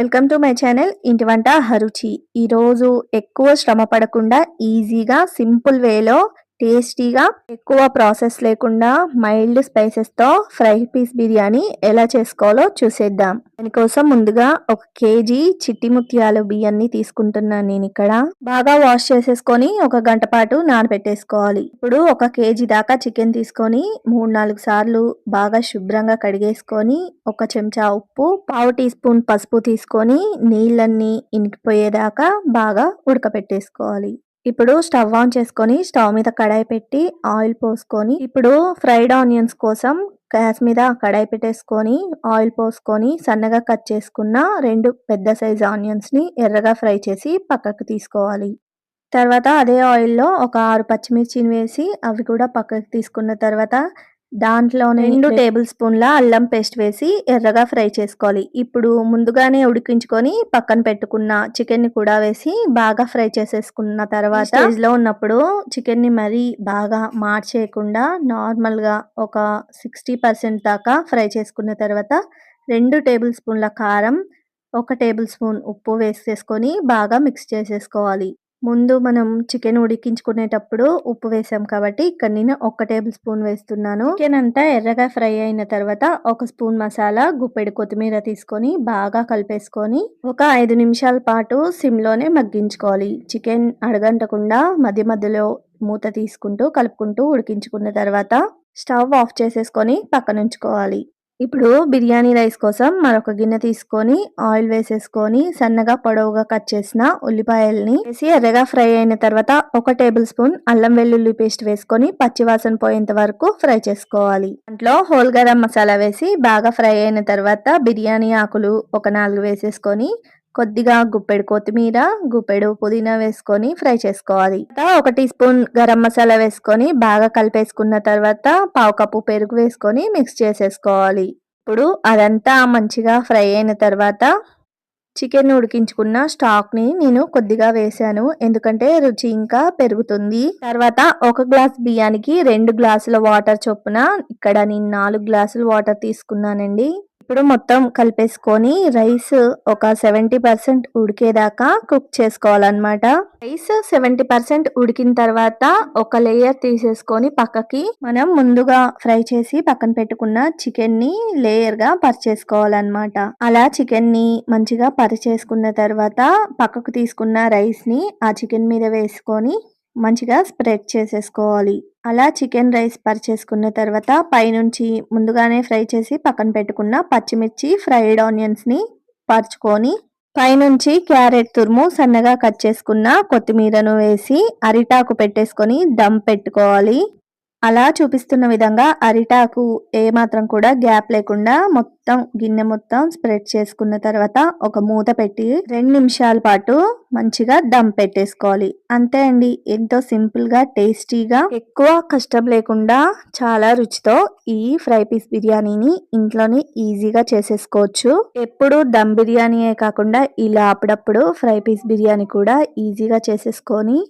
Welcome to my channel ఇంటి వంట హరుచి ఈరోజు ఎక్కువ శ్రమ పడకుండా ఈజీగా సింపుల్ వేలో టేస్టీగా ఎక్కువ ప్రాసెస్ లేకుండా మైల్డ్ స్పైసెస్తో ఫ్రై పీస్ బిర్యానీ ఎలా చేసుకోవాలో చూసేద్దాం. దానికోసం ముందుగా ఒక కేజీ చిట్టి ముత్యాలు బియ్యాన్ని తీసుకుంటున్నాను నేను ఇక్కడ. బాగా వాష్ చేసేసుకొని ఒక గంట పాటు నానబెట్టేసుకోవాలి. ఇప్పుడు ఒక కేజీ దాకా చికెన్ తీసుకొని మూడు నాలుగు సార్లు బాగా శుభ్రంగా కడిగేసుకొని ఒక చెంచా ఉప్పు పావు టీ స్పూన్ పసుపు తీసుకొని నీళ్ళన్నీ ఇనికిపోయేదాకా బాగా ఉడకపెట్టేసుకోవాలి. ఇప్పుడు స్టవ్ ఆన్ చేసుకొని స్టవ్ మీద కడాయి పెట్టి ఆయిల్ పోసుకొని ఇప్పుడు ఫ్రైడ్ ఆనియన్స్ కోసం గ్యాస్ మీద కడాయి పెట్టేసుకొని ఆయిల్ పోసుకొని సన్నగా కట్ చేసుకున్న రెండు పెద్ద సైజ్ ఆనియన్స్ని ఎర్రగా ఫ్రై చేసి పక్కకు తీసుకోవాలి. తర్వాత అదే ఆయిల్లో ఒక ఆరు పచ్చిమిర్చిని వేసి అవి కూడా పక్కకు తీసుకున్న తర్వాత దాంట్లోనే రెండు టేబుల్ స్పూన్ల అల్లం పేస్ట్ వేసి ఎర్రగా ఫ్రై చేసుకోవాలి. ఇప్పుడు ముందుగానే ఉడికించుకొని పక్కన పెట్టుకున్న చికెన్ని కూడా వేసి బాగా ఫ్రై చేసేసుకున్న తర్వాత లో ఉన్నప్పుడు చికెన్ని మరీ బాగా మార్చేయకుండా నార్మల్గా ఒక సిక్స్టీ పర్సెంట్ దాకా ఫ్రై చేసుకున్న తర్వాత రెండు టేబుల్ స్పూన్ల కారం ఒక టేబుల్ స్పూన్ ఉప్పు వేసేసుకొని బాగా మిక్స్ చేసేసుకోవాలి. ముందు మనం చికెన్ ఉడికించుకునేటప్పుడు ఉప్పు వేసాం కాబట్టి ఇక్కడ నేను ఒక టేబుల్ స్పూన్ వేస్తున్నాను. చికెన్ అంతా ఎర్రగా ఫ్రై అయిన తర్వాత ఒక స్పూన్ మసాలా గుప్పెడు కొత్తిమీర తీసుకొని బాగా కలిపేసుకొని ఒక ఐదు నిమిషాల పాటు సిమ్లోనే మగ్గించుకోవాలి. చికెన్ అడగంటకుండా మధ్య మధ్యలో మూత తీసుకుంటూ కలుపుకుంటూ ఉడికించుకున్న తర్వాత స్టవ్ ఆఫ్ చేసేసుకొని పక్కన ఉంచుకోవాలి. ఇప్పుడు బిర్యానీ రైస్ కోసం మరొక గిన్నె తీసుకొని ఆయిల్ వేసేసుకొని సన్నగా పొడవుగా కట్ చేసిన ఉల్లిపాయల్ని వేసి ఎర్రగా ఫ్రై అయిన తర్వాత ఒక టేబుల్ స్పూన్ అల్లం వెల్లుల్లి పేస్ట్ వేసుకొని పచ్చివాసన పోయేంత వరకు ఫ్రై చేసుకోవాలి. దాంట్లో హోల్ గరం మసాలా వేసి బాగా ఫ్రై అయిన తర్వాత బిర్యానీ ఆకులు ఒక నాలుగు వేసేసుకొని కొద్దిగా గుప్పెడు కొత్తిమీర గుప్పెడు పుదీనా వేసుకొని ఫ్రై చేసుకోవాలి. ఒక టీ స్పూన్ గరం మసాలా వేసుకొని బాగా కలిపేసుకున్న తర్వాత పావు కప్పు పెరుగు వేసుకొని మిక్స్ చేసేసుకోవాలి. ఇప్పుడు అదంతా మంచిగా ఫ్రై అయిన తర్వాత చికెన్ ఉడికించుకున్న స్టాక్ని నేను కొద్దిగా వేసాను. ఎందుకంటే రుచి ఇంకా పెరుగుతుంది. తర్వాత ఒక గ్లాస్ బియ్యానికి రెండు గ్లాసుల వాటర్ చొప్పున ఇక్కడ నేను నాలుగు గ్లాసులు వాటర్ తీసుకున్నానండి. ఇప్పుడు మొత్తం కలిపేసుకొని రైస్ ఒక సెవెంటీ పర్సెంట్ ఉడికేదాకా కుక్ చేసుకోవాలన్నమాట. రైస్ సెవెంటీ పర్సెంట్ ఉడికిన తర్వాత ఒక లేయర్ తీసేసుకొని పక్కకి మనం ముందుగా ఫ్రై చేసి పక్కన పెట్టుకున్న చికెన్ని లేయర్గా పరిచేసుకోవాలన్నమాట. అలా చికెన్ని మంచిగా పరిచేసుకున్న తర్వాత పక్కకు తీసుకున్న రైస్ని ఆ చికెన్ మీద వేసుకొని మంచిగా స్ప్రెడ్ చేసేసుకోవాలి. అలా చికెన్ రైస్ పరిచేసుకున్న తర్వాత పైనుంచి ముందుగానే ఫ్రై చేసి పక్కన పెట్టుకున్న పచ్చిమిర్చి ఫ్రైడ్ ఆనియన్స్ని పరుచుకొని పైనుంచి క్యారెట్ తురుము సన్నగా కట్ చేసుకున్న కొత్తిమీరను వేసి అరిటాకు పెట్టేసుకొని దమ్ పెట్టుకోవాలి. అలా చూపిస్తున్న విధంగా అరిటాకు ఏమాత్రం కూడా గ్యాప్ లేకుండా మొత్తం గిన్నె మొత్తం స్ప్రెడ్ చేసుకున్న తర్వాత ఒక మూత పెట్టి రెండు నిమిషాల పాటు మంచిగా దమ్ పెట్టేసుకోవాలి. అంతే అండి. ఎంతో సింపుల్గా టేస్టీగా ఎక్కువ కష్టం లేకుండా చాలా రుచితో ఈ ఫ్రై పీస్ బిర్యానీని ఇంట్లోనే ఈజీగా చేసేసుకోవచ్చు. ఎప్పుడు దమ్ బిర్యానీయే కాకుండా ఇలా అప్పుడప్పుడు ఫ్రై పీస్ బిర్యానీ కూడా ఈజీగా చేసేసుకొని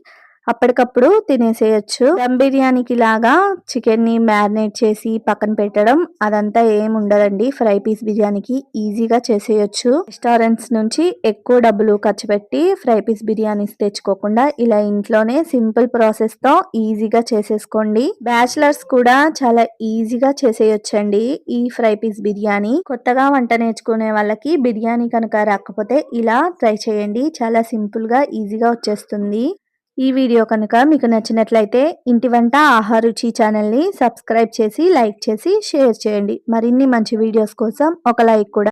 అప్పటికప్పుడు తినేసేయచ్చు. దమ్ బిర్యానీకి లాగా చికెన్ని మ్యారినేట్ చేసి పక్కన పెట్టడం అదంతా ఏం ఉండదండి. ఫ్రై పీస్ బిర్యానీకి ఈజీగా చేసేయచ్చు. రెస్టారెంట్స్ నుంచి ఎక్కువ డబ్బులు ఖర్చు పెట్టి ఫ్రై పీస్ బిర్యానీస్ తెచ్చుకోకుండా ఇలా ఇంట్లోనే సింపుల్ ప్రాసెస్తో ఈజీగా చేసేసుకోండి. బ్యాచిలర్స్ కూడా చాలా ఈజీగా చేసేయొచ్చండి ఈ ఫ్రై పీస్ బిర్యానీ. కొత్తగా వంట నేర్చుకునే వాళ్ళకి బిర్యానీ కనుక రాకపోతే ఇలా ట్రై చేయండి. చాలా సింపుల్గా ఈజీగా వచ్చేస్తుంది. ఈ వీడియో కనుక మీకు నచ్చినట్లయితే ఇంటి వంట ఆహారుచి ఛానల్ని సబ్స్క్రైబ్ చేసి లైక్ చేసి షేర్ చేయండి. మరిన్ని మంచి వీడియోస్ కోసం ఒక లైక్ కూడా